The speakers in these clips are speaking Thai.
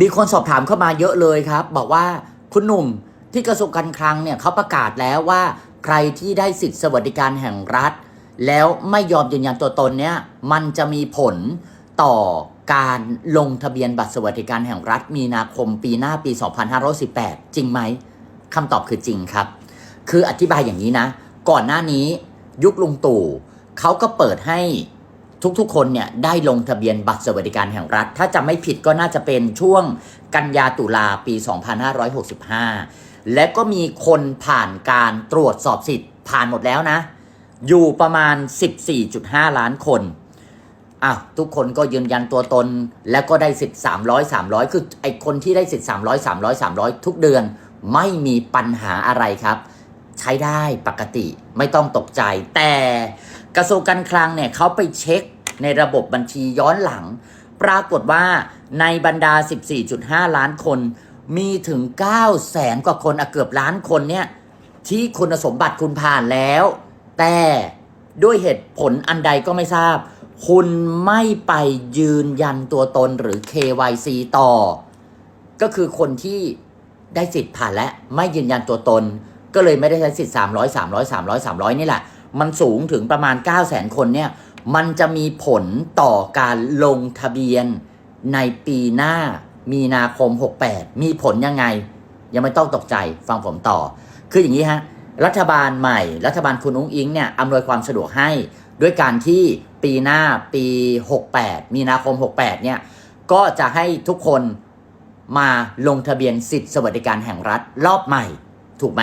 มีคนสอบถามเข้ามาเยอะเลยครับ บอกว่าคุณหนุ่มที่กระทรวงการคลังเนี่ยเขาประกาศแล้วว่าใครที่ได้สิทธิสวัสดิการแห่งรัฐ แล้วไม่ยอมยืนยันตัวตนเนี่ยมันจะมีผลต่อการลงทะเบียนบัตรสวัสดิการแห่งรัฐ มีนาคมปีหน้าปี 2518 จริงไหมคำตอบคือจริงครับ คืออธิบายอย่างนี้นะ ก่อนหน้านี้ยุคลุงตู่เขาก็เปิดให้ ทุกๆ คนเนี่ยได้ลงทะเบียนบัตรสวัสดิการแห่งรัฐ ถ้าจำไม่ผิดก็น่าจะเป็นช่วงกันยาตุลาปี 2565 และก็มีคนผ่านการตรวจสอบสิทธิ์ผ่านหมดแล้วนะ อยู่ประมาณ 14.5 ล้านคนอ้าวทุกคนก็ยืนยันตัวตน แล้วก็ได้สิทธิ์ 300 300 คือไอคนที่ได้สิทธิ์ 300 300 300 ทุกเดือนไม่มีปัญหาอะไรครับ ใช้ได้ปกติไม่ต้องตกใจแต่กระทรวงการคลังเนี่ยเขาไปเช็ค ในระบบบัญชีย้อนหลัง ปรากฏว่าในบรรดา 14.5 ล้านคน มีถึง 9 แสนกว่าคนเกือบล้านคนเนี่ยที่คุณสมบัติคุณผ่านแล้ว แต่ด้วยเหตุผลอันใดก็ไม่ทราบ คุณไม่ไปยืนยันตัวตนหรือ KYC ต่อ ก็คือคนที่ได้สิทธิ์ผ่านและไม่ยืนยันตัวตน ก็เลยไม่ได้ใช้สิทธิ์300 300 300 300 นี่แหละ มันสูงถึงประมาณ 9 0 0 0 0 0 คนเนี่ย มันจะมีผลต่อการลงทะเบียนในปีหน้ามีนาคม 68 มีผลยังไง ยังไม่ต้องตกใจฟังผมต่อ คืออย่างนี้ฮะ รัฐบาลใหม่ รัฐบาลคุณอุ้งอิงเนี่ยอำนวยความสะดวกให้ ด้วยการที่ปีหน้าปี 68 มีนาคม 68 เนี่ย ก็จะให้ทุกคนมาลงทะเบียนสิทธิสวัสดิการแห่งรัฐรอบใหม่ ถูกไหม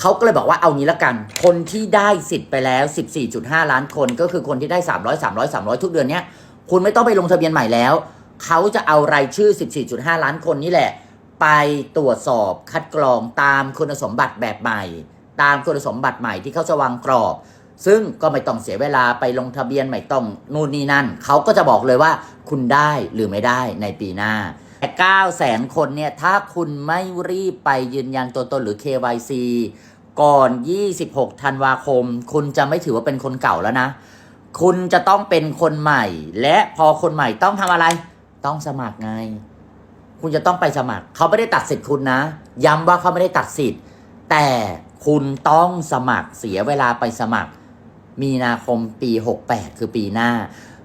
เขาก็เลยบอกว่าเอางี้ละกัน คนที่ได้สิทธิ์ไปแล้ว 14.5 ล้านคน ก็คือคนที่ได้ 300 300 300 ทุกเดือนเนี้ย คุณไม่ต้องไปลงทะเบียนใหม่แล้ว เขาจะเอารายชื่อ 14.5 ล้านคนนี่แหละ ไปตรวจสอบคัดกรองตามคุณสมบัติแบบใหม่ ตามคุณสมบัติใหม่ที่เขาจะวางกรอบ ซึ่งก็ไม่ต้องเสียเวลาไปลงทะเบียนไม่ต้องนู่นนี่นั่น เขาก็จะบอกเลยว่าคุณได้หรือไม่ได้ในปีหน้า แต่9แสนคนเนี่ย ถ้าคุณไม่รีบไปยืนยันตัวตนหรือ KYC ก่อน 26 ธันวาคม คุณจะไม่ถือว่าเป็นคนเก่าแล้วนะ คุณจะต้องเป็นคนใหม่ และพอคนใหม่ต้องทำอะไร ต้องสมัครไง คุณจะต้องไปสมัคร เขาไม่ได้ตัดสิทธิ์คุณนะ ย้ำว่าเขาไม่ได้ตัดสิทธิ์ แต่คุณต้องสมัครเสียเวลาไปสมัคร มีนาคมปี 68 คือปีหน้า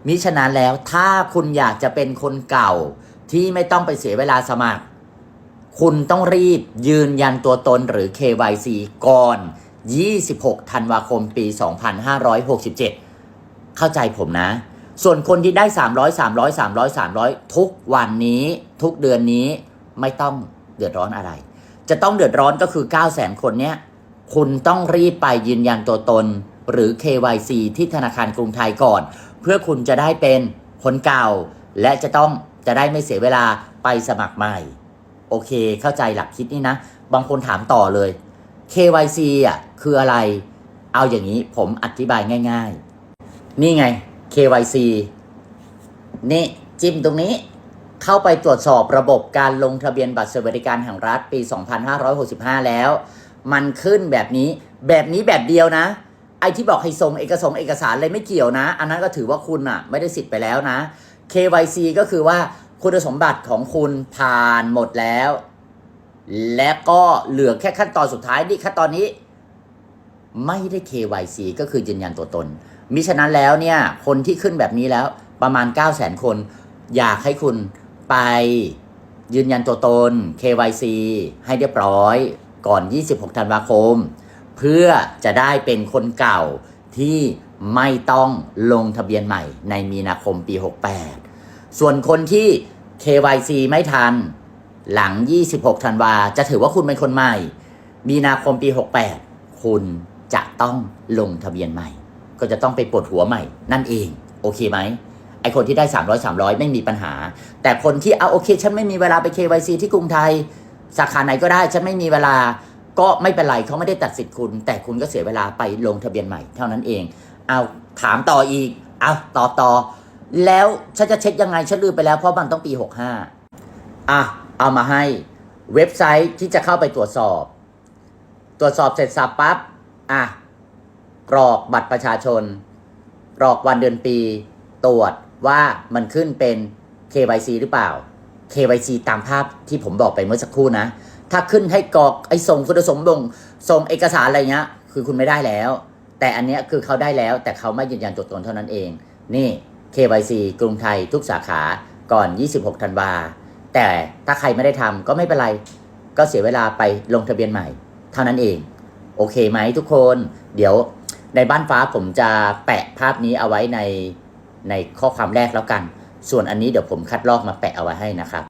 มิฉะนั้นแล้วถ้าคุณอยากจะเป็นคนเก่า ที่ไม่ต้องไปเสียเวลาสมัคร คุณต้องรีบยืนยันตัวตนหรือ KYC ก่อน 26 ธันวาคมปี 2567 เข้าใจผมนะ ส่วนคนที่ได้ 300 300 300 300 ทุกวันนี้ทุกเดือนนี้ไม่ต้องเดือดร้อนอะไร จะต้องเดือดร้อนก็คือ 9 0 0 0 0 0 คนเนี้ยคุณต้องรีบไปยืนยันตัวตนหรือ KYC ที่ธนาคารกรุงไทยก่อน เพื่อคุณจะได้เป็นคนเก่าและจะต้อง จะได้ไม่เสียเวลาไปสมัครใหม่ โอเค เข้าใจหลักคิดนี่นะ บางคนถามต่อเลย KYC อะคืออะไร เอาอย่างนี้ผมอธิบายง่าย ๆ นี่ไง KYC นี่จิ้มตรงนี้เข้าไปตรวจสอบระบบการลงทะเบียนบัตรสวัสดิการแห่งรัฐปี 2565 แล้ว มันขึ้นแบบนี้แบบนี้แบบเดียวนะ ไอที่บอกให้ส่งเอกสารเอกสารอะไรไม่เกี่ยวนะ อันนั้นก็ถือว่าคุณอะ ไม่ได้สิทธิ์ไปแล้วนะ KYC ก็คือว่าคุณสมบัติของคุณผ่านหมดแล้ว และก็เหลือแค่ขั้นตอนสุดท้ายนี่ขั้นตอนนี้ ไม่ได้ KYC ก็คือยืนยันตัวตน มิฉะนั้นแล้วเนี่ย คนที่ขึ้นแบบนี้แล้วประมาณ 9 0 0 0 0 0 คน อยากให้คุณไปยืนยันตัวตน KYC ให้เรียบร้อยก่อน 26 ธันวาคม เพื่อจะได้เป็นคนเก่าที่ไม่ต้องลงทะเบียนใหม่ในมีนาคมปี 68 ส่วนคนที่ KYC ไม่ทัน หลัง 26 ธันวา จะถือว่าคุณเป็นคนใหม่ มีนาคมปี 68 คุณจะต้องลงทะเบียนใหม่ ก็จะต้องไปปวดหัวใหม่ นั่นเอง โอเคไหมไอคนที่ได้ 300 300 ไม่มีปัญหา แต่คนที่เอาโอเค ฉันไม่มีเวลาไป KYC ที่กรุงไทย สาขาไหนก็ได้ ฉันไม่มีเวลาก็ไม่เป็นไรเขาไม่ได้ตัดสิทธิ์คุณ แต่คุณก็เสียเวลาไปลงทะเบียนใหม่ เท่านั้นเอง เอาถามต่ออีก เอาต่อต่อ แล้วฉันจะเช็คยังไงฉันลืมไปแล้วเพราะมันต้องปี 65 อะ เอามาให้เว็บไซต์ที่จะเข้าไปตรวจสอบ ตรวจสอบเสร็จสับปั๊บ อะ กรอกบัตรประชาชน กรอกวันเดือนปี ตรวจว่ามันขึ้นเป็น KYC หรือเปล่า KYC ตามภาพที่ผมบอกไปเมื่อสักครู่นะ ถ้าขึ้นให้กรอกไอ้ส่งคุณสมบัติส่งเอกสารอะไรเงี้ย คือคุณไม่ได้แล้ว แต่อันเนี้ยคือเขาได้แล้ว แต่เขาไม่ยืนยันตัวตนเท่านั้นเอง นี่ KYC กรุงไทยทุกสาขาก่อน 26 ธันวา แต่ถ้าใครไม่ได้ทำก็ไม่เป็นไร ก็เสียเวลาไปลงทะเบียนใหม่ เท่านั้นเอง โอเคไหมทุกคน เดี๋ยวในบ้านฟ้าผมจะแปะภาพนี้เอาไว้ในในข้อความแรกแล้วกัน ส่วนอันนี้เดี๋ยวผมคัดลอกมาแปะเอาไว้ให้นะครับ